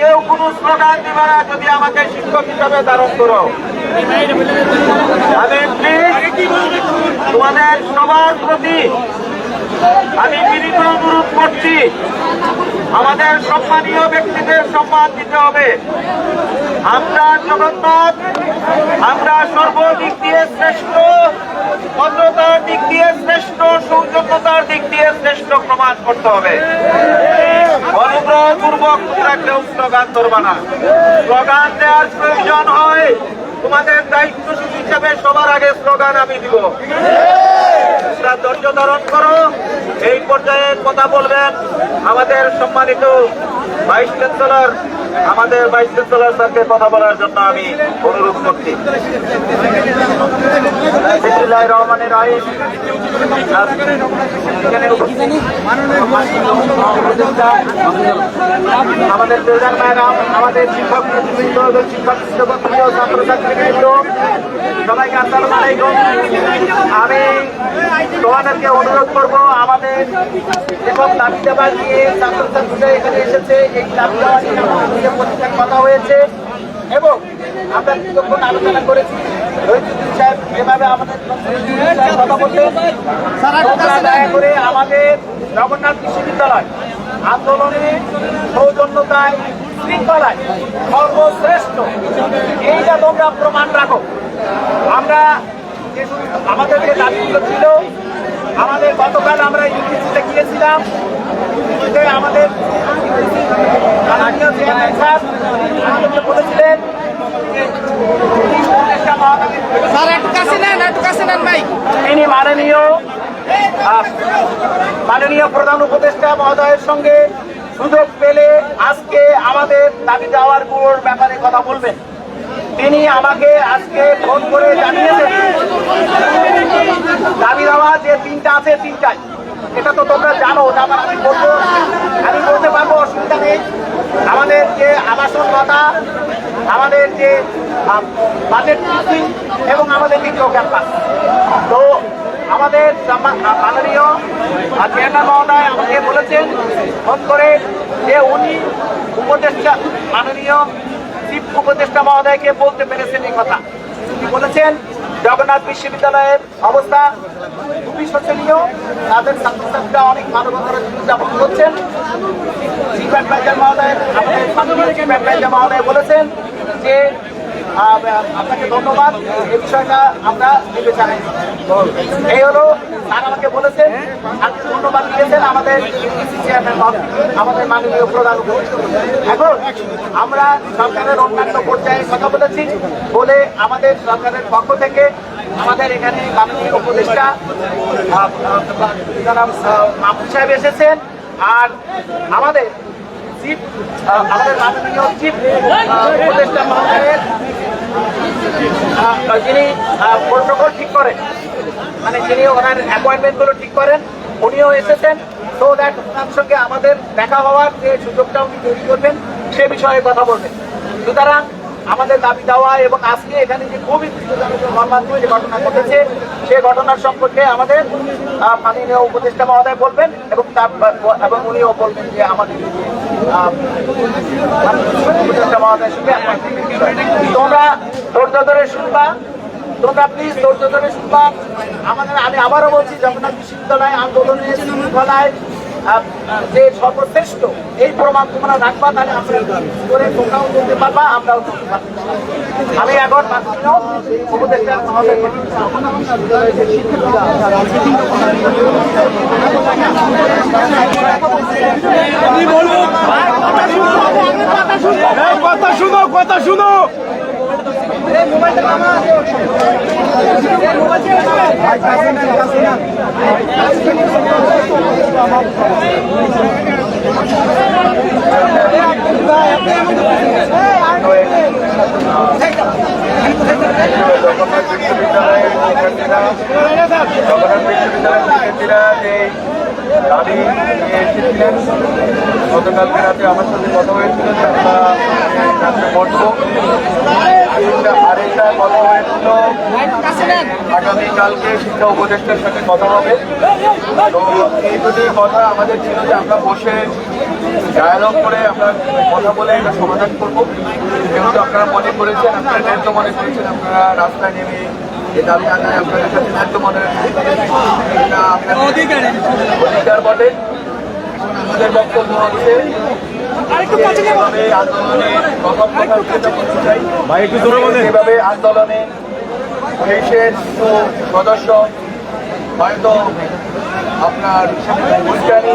কেউ কোনো স্লোগান দিবে না যদি আমাকে শিক্ষক হিসাবে ধারণ করো। আমি তোমাদের সবার প্রতি আমি বিনীত অনুরোধ করছি, আমাদের সম্মানীয় ব্যক্তিদের সম্মান দিতে হবে। আমরা জগন্নাথ, আমরা সর্বদিক দিয়ে শ্রেষ্ঠ, ভদ্রতার দিক দিয়ে শ্রেষ্ঠ, সৌজন্যতার দিক দিয়ে শ্রেষ্ঠ প্রমাণ করতে হবে। অনুগ্রহপূর্বক তোমরা কেউ স্লোগান ধরবা না। স্লোগান দেওয়ার প্রয়োজন হয়, তোমাদের দায়িত্বশীল হিসাবে সবার আগে স্লোগান আমি দিব। তোমরা ধৈর্য ধারণ করো, এই পর্যায়ে কথা বলবেন আমাদের সম্মানিত ভাইস চ্যান্সেলর আমাদের ভাইস চ্যান্সেলর স্যারকে কথা বলার জন্য আমি অনুরোধ করছি। আমাদের প্রধান ম্যাডাম আমাদের শিক্ষক শিক্ষক শিক্ষকবৃন্দ ছাত্রছাত্রীবৃন্দ, সবাইকে আসসালামু আলাইকুম। আমি তোমাদেরকে অনুরোধ করব, আমাদের যেসব দাবি দেওয়া নিয়ে ছাত্রছাত্রীরা এখানে এসেছে, এই দাবি দেওয়া নিয়ে প্রত্যেক কথা হয়েছে। এবং আমরা কিছুক্ষণ আলোচনা করেছি। রহিতুদ্দিন সাহেব যেভাবে আমাদের কথা বললেন করে আমাদের জগন্নাথ বিশ্ববিদ্যালয় আন্দোলনে সৌজন্যতায়, শৃঙ্খলায় সর্বশ্রেষ্ঠ। এইটা তোমরা প্রমাণ রাখো। আমরা আমাদের যে দাবিগুলো ছিল আমাদের গতকাল আমরা ইউনিভার্সিটিতে গিয়েছিলাম। আমাদের চেয়ারম্যান স্যার আমাদেরকে বলেছিলেন তিনি মাননীয় মাননীয় প্রধান উপদেষ্টা মহোদয়ের সঙ্গে সুযোগ পেলে আজকে আমাদের দাবি দেওয়ারগুলোর ব্যাপারে কথা বলবেন। তিনি আমাকে আজকে ফোন করে জানিয়েছেন। দাবি দেওয়া যে তিনটা আছে, তিনটাই। এটা তো তোমরা জানো আবার আমি বলব? আমি বলতে পারব, অসুবিধা নেই। আমাদের যে আবাসন ভাতা, আমাদের যে বাজেট বৃদ্ধি এবং আমাদের দ্বিতীয় ক্যাম্পাস তো আমাদের মাননীয় চেয়ারম্যান মহোদয় আমাকে বলেছেন, ফোন করে যে উনি উপদেষ্টা, মাননীয় চিফ উপদেষ্টা মহোদয়কে বলতে পেরেছেন এই কথা। তিনি বলেছেন, জগন্নাথ বিশ্ববিদ্যালয়ের অবস্থা খুবই শোচনীয়। তাদের ছাত্রছাত্রীরা অনেক মানবতার জীবনযাপন করছেন। চিফ অ্যাডভাইজার মহোদয়, আমাদের মাননীয় চিফ অ্যাডভাইজার মহোদয় বলেছেন যে আপনাকে ধন্যবাদ। এই বিষয়টা আমরা বিবেচনায়। এই হলো স্যার আমাকে বলেছেন আপনি ধন্যবাদ দিয়েছেন আমাদের চেয়ারম্যান আমাদের মাননীয় প্রধান এখন আমরা সরকারের অন্যান্য পর্যায়ে কথা বলেছি বলে আমাদের সরকারের পক্ষ থেকে আমাদের এখানে মাননীয় উপদেষ্টা জনাব সাহেব এসেছেন আর আমাদের চিফ আমাদের মাননীয় চিফ উপদেষ্টা মহোদয়ের যিনি প্রোটোকল ঠিক করেন। মানে যিনি ওনার অ্যাপয়েন্টমেন্টগুলো ঠিক করেন, উনিও এসেছেন সো দ্যাট ওনার সঙ্গে আমাদের দেখা হওয়ার যে সুযোগটা উনি তৈরি করবেন, সে বিষয়ে কথা বলবেন। সুতরাং আমাদের দাবি দেওয়া এবং আজকে এখানে যে কোভিড মর্মান্তিক যে ঘটনা ঘটেছে সেই ঘটনার সম্পর্কে আমাদের মাননীয় উপদেষ্টা মহোদয় বলবেন এবং তার, এবং উনিও বলবেন যে আমাদের উপদেষ্টা মহোদয়ের সঙ্গে তোমরা ধৈর্য ধরে শুনবা। তোমরা প্লিজ ধৈর্য ধরে শুনবা। আমাদের আমি আবারও বলছি, জগন্নাথ বিশ্ববিদ্যালয় আন্দোলনের শৃঙ্খলায় যে সর্বশ্রেষ্ঠ, এই প্রমাণ তোমরা রাখবা, তাহলে আমরা করে তোমরাও চলতে পারবা, আমরাও আমি এখন মহোদয় কথা শুনো কথা শুনো। জগন্নাথ বিশ্ববিদ্যালয়ের শিক্ষার্থীরা যে দাবি নিয়ে গতকালকে রাতে আমার সাথে কথা হয়েছিল আমরা কথা হয়েছিল আগামীকালকে শিক্ষা উপদেষ্টার সাথে কথা হবে। তো এই দুটি কথা আমাদের ছিল যে আমরা বসে ডায়ালগ করে আমরা কথা বলে এটা সমাধান করব। যেহেতু আপনারা মনে করেছেন, আপনারা ন্যায্য মনে করেছেন, আপনারা রাস্তায় নেমে এই দাবি আদায় আপনাদের কাছে ন্যায্য মনে অধিকার বটে। আমাদের বক্তব্য হচ্ছে যে যেভাবে আন্দোলনে দেশের কিছু সদস্য হয়তো আপনার উস্কানি